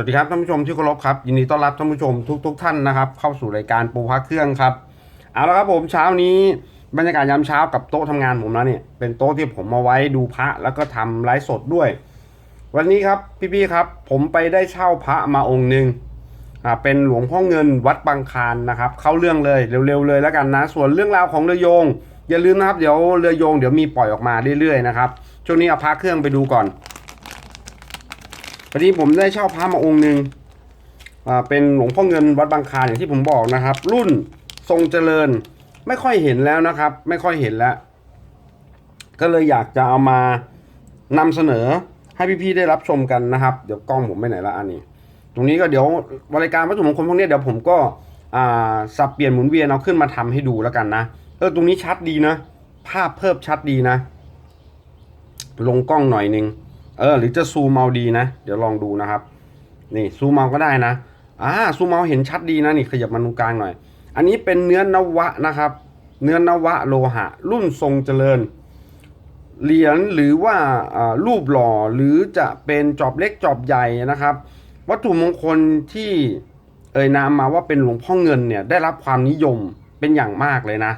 สวัสดีครับท่านผู้ชมที่เคารพครับยินดีต้อนรับท่านผู้ชมทุกๆทท่านนะครับ เข้าสู่รายการปูพักเครื่องครับเอาละครับผมเช้านี้บรรยากาศยามเช้ากับโต๊ะทำงานผมแล้วเนี่ยเป็นโต๊ะที่ผมมาไว้ดูพระแล้วก็ทำไลฟ์สดด้วย วันนี้ครับพี่ๆครับ ผมไปได้เช่าพระมาองค์หนึ่งอ่าเป็นหลวงพ่อเงินวัดบางคานนะครับ เข้าเรื่องเลยเร็วๆเลยแล้วกันนะ ส่วนเรื่องราวของเรือโยง อย่าลืมนะครับเดี๋ยวเรือโยงเดี๋ยวมีปล่อยออกมาเรื่อยๆนะครับช่วงนี้เอาพระเครื่องไปดูก่อน พอดีผมได้เช่าพระมาองค์หนึ่งเป็นหลวงพ่อเงินวัดบางคาอย่างที่ผมบอกนะครับ รุ่นทรงเจริญไม่ค่อยเห็นแล้วนะครับ ไม่ค่อยเห็นแล้ว ก็เลยอยากจะเอามานำเสนอให้พี่ๆได้รับชมกันนะครับ เดี๋ยวกล้องผมไปไหนละอันนี้ ตรงนี้ก็เดี๋ยวรายการวัตถุมงคลพวกนี้เดี๋ยวผมก็สับเปลี่ยนหมุนเวียนเอาขึ้นมาทำให้ดูแล้วกันนะเออตรงนี้ชัดดีนะ ภาพเพิ่มชัดดีนะ ลงกล้องหน่อยหนึง เออหรือจะซูมเอาดีนะ เดี๋ยวลองดูนะครับ นี่ซูมเอาก็ได้นะอ่าซูมเอาเห็นชัดดีนะนี่ขยับมาตรงกลางหน่อย อันนี้เป็นเนื้อนวะนะครับ เนื้อนวะโลหะ รุ่นทรงเจริญ เหรียญหรือว่ารูปหล่อหรือจะเป็นจอบเล็กจอบใหญ่นะครับ วัตถุมงคลที่เอ่ยนามมาว่าเป็นหลวงพ่อเงินเนี่ยได้รับความนิยมเป็นอย่างมากเลยนะ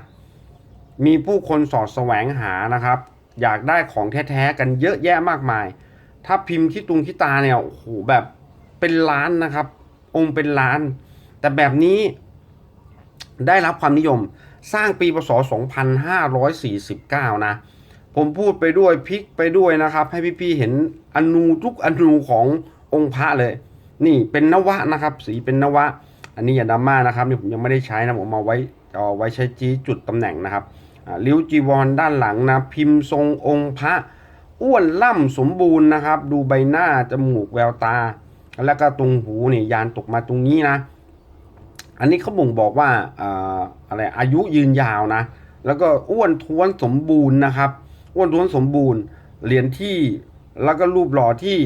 มีผู้คนสอดแสวงหานะครับ อยากได้ของแท้ๆกันเยอะแยะมากมาย ถ้าพิมพ์ที่ตุงที่ตาเนี่ยโอ้โหแบบเป็นล้านนะครับ องค์เป็นล้าน แต่แบบนี้ได้รับความนิยมสร้างปีพศ 2549 นะ ผมพูดไปด้วยพลิกไปด้วยนะครับ ให้พี่ๆเห็นอนูทุกอนูขององค์พระเลย นี่เป็นนวะนะครับ สีเป็นนวะ อันนี้อย่าดราม่านะครับนี่ผมยังไม่ได้ใช้นะผมเอาไว้เอาไว้ใช้จี้จุดตำแหน่งนะครับอ่าลิ้วจีวรด้านหลังนะ พิมพ์ทรงองค์พระ อ้วนล่ำสมบูรณ์นะครับ ดูใบหน้าจมูกแววตา แล้วก็ตรงหูเนี่ยยานตกมาตรงนี้นะ อันนี้เขาบ่งบอกว่าอ่าอะไรอายุยืนยาวนะ แล้วก็อ้วนท้วนสมบูรณ์นะครับ อ้วนท้วนสมบูรณ์เหรียญที่แล้วก็รูปหล่อที่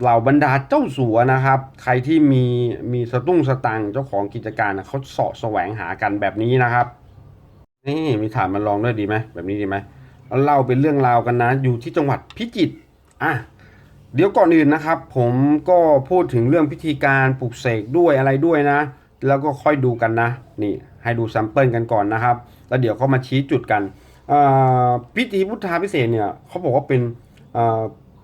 เหล่าบรรดาเจ้าสัวนะครับ ใครที่มีมีสตุ้งสตังเจ้าของกิจการเขาเสาะแสวงหากันแบบนี้นะครับ นี่มีฐานมาลองด้วยดีไหมแบบนี้ดีไหม เล่าเป็นเรื่องราวกันนะ อยู่ที่จังหวัดพิจิตรอะเดี๋ยวก่อนอื่นนะครับ ผมก็พูดถึงเรื่องพิธีการปลุกเสกด้วยอะไรด้วยนะ แล้วก็ค่อยดูกันนะ นี่ให้ดูแซมเปิลกันก่อนนะครับ แล้วเดี๋ยวเขามาชี้จุดกันพิธีพุทธาพิเศษเนี่ยเขาบอกว่าเป็น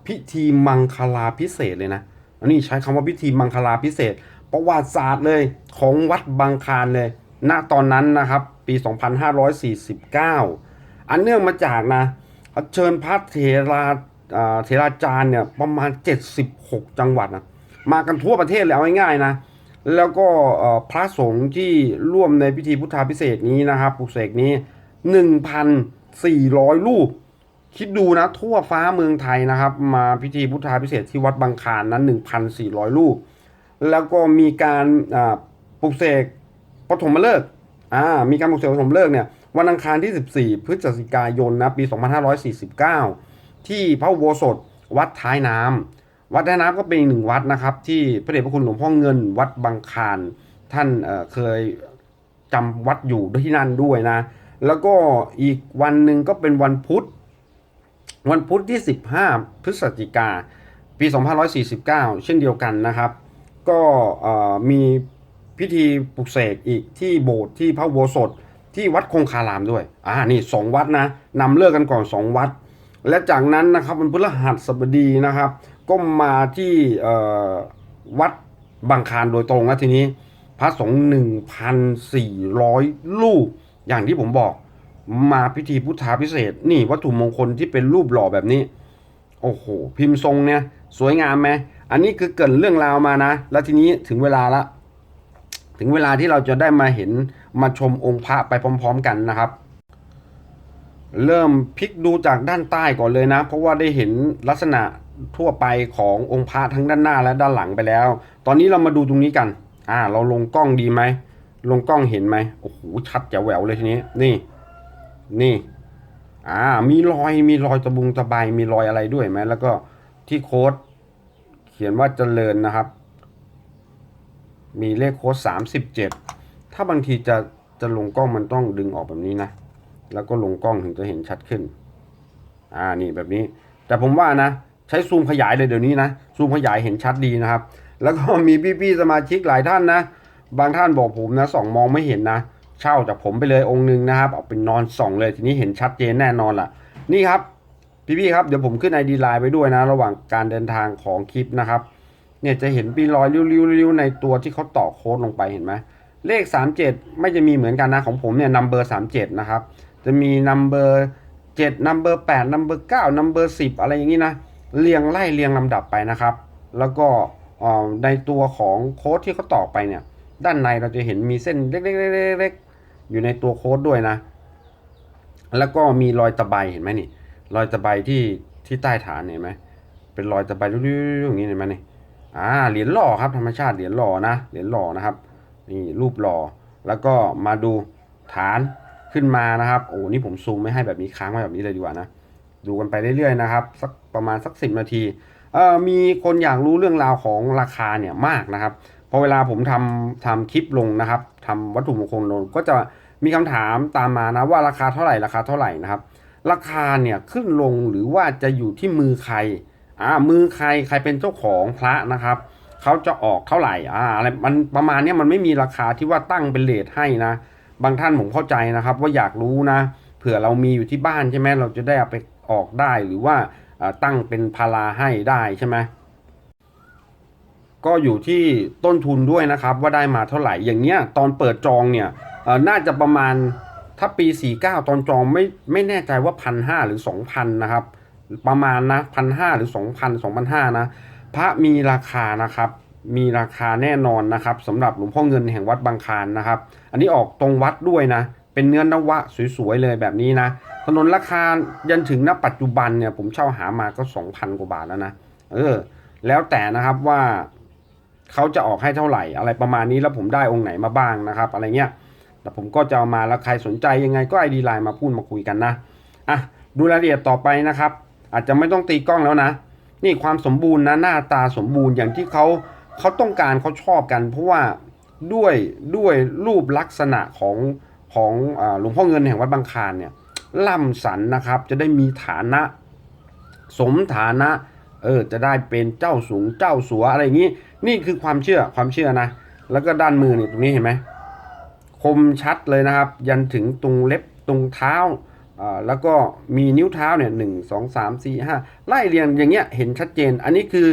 พิธีมังคลาพิเศษเลยนะอันนี้ใช้คำว่าพิธีมังคลาพิเศษ ประวัติศาสตร์เลยของวัดบางคานเลย ณตอนนั้นนะครับ ปี 2549 อันเนื่องมาจากนะเชิญพระเถราอ่าเถราจารย์เนี่ยประมาณ 76 จังหวัดนะมากันทั่วประเทศเลยเอาง่ายๆนะแล้วก็พระสงฆ์ที่ร่วมในพิธีพุทธาพิเศษนี้นะครับปลุกเสกนี้ 1,400 รูป คิดดูนะทั่วฟ้าเมืองไทยนะครับ มาพิธีพุทธาพิเศษที่วัดบางคานนั้น 1,400 รูป แล้วก็มีการปลุกเสกปฐมฤกษ์มีการปลุกเสกปฐมฤกษ์เนี่ย วันอังคารที่ 14 พฤศจิกายนนะปี 2549 ที่พระอุโบสถวัดท้ายน้ำวัดท้ายน้ำก็เป็นอีกหนึ่งวัดนะครับ ที่พระเดชพระคุณหลวงพ่อเงิน วัดบางคานท่านเเคยจำวัดอยู่ที่นั่นด้วยนะ แล้วก็อีกวันหนึ่งก็เป็นวันพุธ วันพุธที่ 15 พฤศจิกาปี 2549 เช่นเดียวกันนะครับ ก็มีพิธีปลุกเสกอีกที่โบสถ์ที่พระโบสถ ที่วัดคงคารามด้วย อ่า นี่สองวัดนะนำเลิกกันก่อนสองวัด และจากนั้นนะครับวันพฤหัสบดีนะครับ ก็มาที่วัดบางคานโดยตรงนะทีนี้ พระสงฆ์1,400รูปอย่างที่ผมบอก มาพิธีพุทธาพิเศษ นี่วัตถุมงคลที่เป็นรูปหล่อแบบนี้ โอ้โห พิมพ์ทรงเนี่ย สวยงามไหม อันนี้คือเกินเรื่องราวมานะ แล้วทีนี้ถึงเวลาละ ถึงเวลาที่เราจะได้มาเห็น มาชมองค์พระไปพร้อม ๆ กันนะครับ เริ่มพลิกดูจากด้านใต้ก่อนเลยนะ เพราะว่าได้เห็นลักษณะทั่วไปขององค์พระทั้งด้านหน้าและด้านหลังไปแล้ว ตอนนี้เรามาดูตรงนี้กัน อ่า เราลงกล้องดีไหม ลงกล้องเห็นไหมโอ้โห ชัดแจ๋วแหววเลยทีนี้ นี่ นี่ อ่า มีรอย มีรอยตะบุงตะไบมีรอยอะไรด้วยไหม แล้วก็ที่โค้ดเขียนว่าเจริญนะครับ มีเลขโค้ดสามสิบเจ็ด ถ้าบางทีจะจะลงกล้องมันต้องดึงออกแบบนี้นะ แล้วก็ลงกล้องถึงจะเห็นชัดขึ้น อ่านี่แบบนี้ แต่ผมว่านะ ใช้ซูมขยายเลยเดี๋ยวนี้นะ ซูมขยายเห็นชัดดีนะครับ แล้วก็มีพี่ๆสมาชิกหลายท่านนะ บางท่านบอกผมนะส่องมองไม่เห็นนะ เช่าจากผมไปเลยองค์หนึ่งนะครับเอาเป็นนอนส่องเลยทีนี้เห็นชัดเจนแน่นอนล่ะ นี่ครับพี่ๆครับเดี๋ยวผมขึ้นไอดีไลน์ไปด้วยนะ ระหว่างการเดินทางของคลิปนะครับ เนี่ยจะเห็นปีรอยริ้วๆในตัวที่เขาต่อโค้ดลงไปเห็นไหม เลข 37 ไม่จะมีเหมือนกันนะของผมเนี่ยนัมเบอร์37 นะครับ จะมีนัมเบอร์7นัมเบอร์8นัมเบอร์9นัมเบอร์10 อะไรอย่างนี้นะเรียงไล่เรียงลำดับไปนะครับ แล้วก็ในตัวของโค้ดที่เขาต่อไปเนี่ย ด้านในเราจะเห็นมีเส้นเล็กๆๆๆอยู่ในตัวโค้ดด้วยนะ แล้วก็มีรอยตะไบเห็นไหมนี่ รอยตะไบที่ที่ใต้ฐานเห็นไหมเป็นรอยตะไบริ้วๆอย่างนี้เห็นไหมนี่อ่าเหรียญหล่อครับธรรมชาติเหรียญหล่อนะเหรียญหล่อนะครับ นี่รูปหล่อแล้วก็มาดูฐานขึ้นมานะครับโอ้นี่ผมซูมไม่ให้แบบนี้ค้างไว้แบบนี้เลยดีกว่านะดูกันไปเรื่อยๆนะครับสักประมาณสักสิบนาทีเอ่อมีคนอยากรู้เรื่องราวของราคาเนี่ยมากนะครับพอเวลาผมทำทำคลิปลงนะครับทำวัตถุมงคลลงก็จะมีคำถามตามมานะว่าราคาเท่าไหร่ราคาเท่าไหร่นะครับ ราคาเนี่ยขึ้นลงหรือว่าจะอยู่ที่มือใครอ่ามือใครใครเป็นเจ้าของพระนะครับ เขาจะออกเท่าไหร่อ่าอะไรมันประมาณนี้มันไม่มีราคาที่ว่าตั้งเป็นเลทให้นะ บางท่านผมเข้าใจนะครับ ว่าอยากรู้นะเผื่อเรามีอยู่ที่บ้านใช่ไหมเราจะได้เอาไปออกได้หรือว่าตั้งเป็นพาราให้ได้ใช่ไหมก็อยู่ที่ต้นทุนด้วยนะครับ ว่าได้มาเท่าไหร่อย่างเนี้ยตอนเปิดจองเนี่ยน่าจะประมาณถ้าปี 49 ตอนจองไม่ไม่แน่ใจว่าพันห้าหรือ 2,000 นะครับ ประมาณนะพันห้าหรือ 2,000 2,500นะ พระมีราคานะครับ มีราคาแน่นอนนะครับสำหรับหลวงพ่อเงินแห่งวัดบางคานนะครับ อันนี้ออกตรงวัดด้วยนะ เป็นเนื้อนวะสวยๆเลยแบบนี้นะถนนราคายันถึงณปัจจุบันเนี่ยผมเช่าหามาก็ 2,000 กว่าบาทแล้วนะเออ แล้วแต่นะครับว่าเขาจะออกให้เท่าไหร่ อะไรประมาณนี้แล้วผมได้องค์ไหนมาบ้างนะครับ อะไรเงี้ยแต่ผมก็จะเอามาแล้วใครสนใจยังไงก็ไอดีไลน์มาพูดมาคุยกันนะอะดูรายละเอียดต่อไปนะครับ อาจจะไม่ต้องตีกล้องแล้วนะ นี่ความสมบูรณ์นะหน้าตาสมบูรณ์อย่างที่เขาเขาต้องการเขาชอบกัน เพราะว่าด้วยด้วยรูปลักษณะของของหลวงพ่อเงินแห่งวัดบางคานเนี่ยล่ำสันนะครับจะได้มีฐานะ สมฐานะเออจะได้เป็นเจ้าสูงเจ้าสัวอะไรอย่างนี้ นี่คือความเชื่อความเชื่อนะ แล้วก็ด้านมือเนี่ยตรงนี้เห็นไหมคมชัดเลยนะครับ ยันถึงตรงเล็บตรงเท้า แล้วก็มีนิ้วเท้าเนี่ยหนึ่งสองสามสี่ห้าไล่เรียงอย่างเงี้ยเห็นชัดเจน อันนี้คือ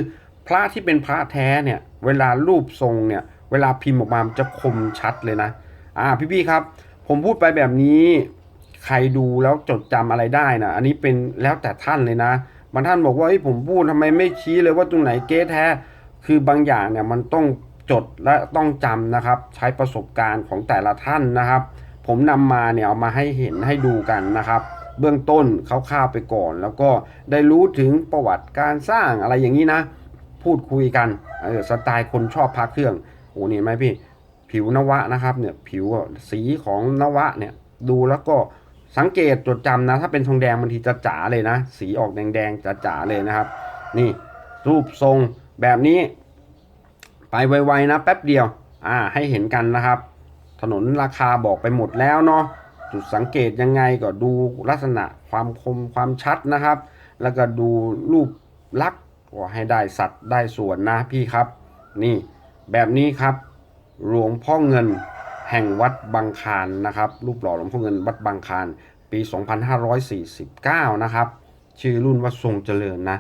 พระที่เป็นพระแท้เนี่ยเวลารูปทรงเนี่ยเวลาพิมพ์ออกมาจะคมชัดเลยนะอ่าพี่ๆครับ ผมพูดไปแบบนี้ใครดูแล้วจดจำอะไรได้นะอันนี้เป็นแล้วแต่ท่านเลยนะบางท่านบอกว่าเฮ้ยผมพูดทำไมไม่ชี้เลยว่าตรงไหนเก๊แท้ คือบางอย่างเนี่ยมันต้องจดและต้องจำนะครับ ใช้ประสบการณ์ของแต่ละท่านนะครับ ผมนำมาเนี่ยเอามาให้เห็นให้ดูกันนะครับ เบื้องต้นคร่าวๆไปก่อน แล้วก็ได้รู้ถึงประวัติการสร้างอะไรอย่างนี้นะ พูดคุยกันเออสไตล์คนชอบพระเครื่องโอ้นี่ไหมพี่ผิวนวะนะครับเนี่ยผิวสีของนวะเนี่ยดูแล้วก็สังเกตจดจำนะ ถ้าเป็นทองแดงบางทีจะจ๋าเลยนะ สีออกแดงๆจ๋าๆเลยนะครับ นี่รูปทรงแบบนี้ ไปไวๆนะ แป๊บเดียว อ่าให้เห็นกันนะครับ ถนนราคาบอกไปหมดแล้วเนาะจุดสังเกตยังไงก็ดูลักษณะความคมความชัดนะครับ แล้วก็ดูรูปลักษณ์ก็ให้ได้สัดได้ส่วนนะพี่ครับ นี่แบบนี้ครับ หลวงพ่อเงินแห่งวัดบางคานนะครับ รูปหล่อหลวงพ่อเงินวัดบางคานปี 2549 นะครับ ชื่อรุ่นว่าทรงเจริญนะ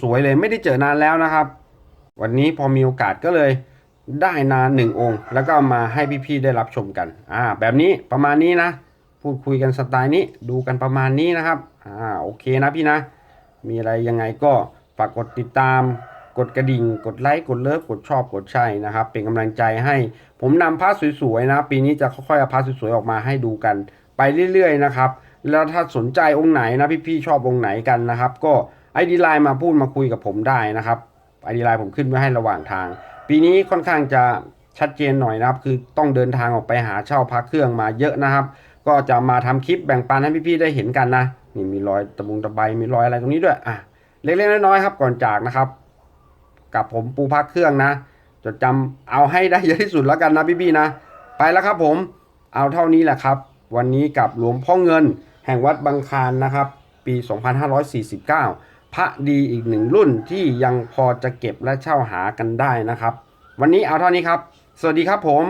สวยๆเลยไม่ได้เจอนานแล้วนะครับ วันนี้พอมีโอกาสก็เลย ได้นานหนึ่งองค์ แล้วก็เอามาให้พี่ๆได้รับชมกันอ่าแบบนี้ประมาณนี้นะ พูดคุยกันสไตล์นี้ดูกันประมาณนี้นะครับอ่าโอเคนะพี่นะ มีอะไรยังไงก็ฝากกดติดตาม กดกระดิ่ง กดไลค์ กดเลิฟ กดชอบ กดใช่นะครับ เป็นกำลังใจให้ ผมนำพระสวยๆนะ ปีนี้จะค่อยๆเอาพระสวยๆออกมาให้ดูกัน ไปเรื่อยๆนะครับ แล้วถ้าสนใจองค์ไหนนะพี่ๆชอบองค์ไหนกันนะครับ ก็ไอดีไลน์มาพูดมาคุยกับผมได้นะครับไอดีไลน์ผมขึ้นไว้ให้ระหว่างทาง ปีนี้ค่อนข้างจะชัดเจนหน่อยนะครับ คือต้องเดินทางออกไปหาเช่าพักเครื่องมาเยอะนะครับ ก็จะมาทำคลิปแบ่งปันให้พี่ๆได้เห็นกันนะนี่มีรอยตะบุงตะไบมีรอยอะไรตรงนี้ด้วยอะเล็กๆน้อยๆครับก่อนจากนะครับ กับผมปูพักเครื่องนะจดจำเอาให้ได้เยอะที่สุดแล้วกันนะพี่ๆนะ ไปแล้วครับผมเอาเท่านี้แหละครับ วันนี้กับหลวงพ่อเงิน แห่งวัดบางคานนะครับ ปี 2549 พระดีอีกหนึ่งรุ่นที่ยังพอจะเก็บและเช่าหากันได้นะครับ วันนี้เอาเท่านี้ครับ สวัสดีครับผม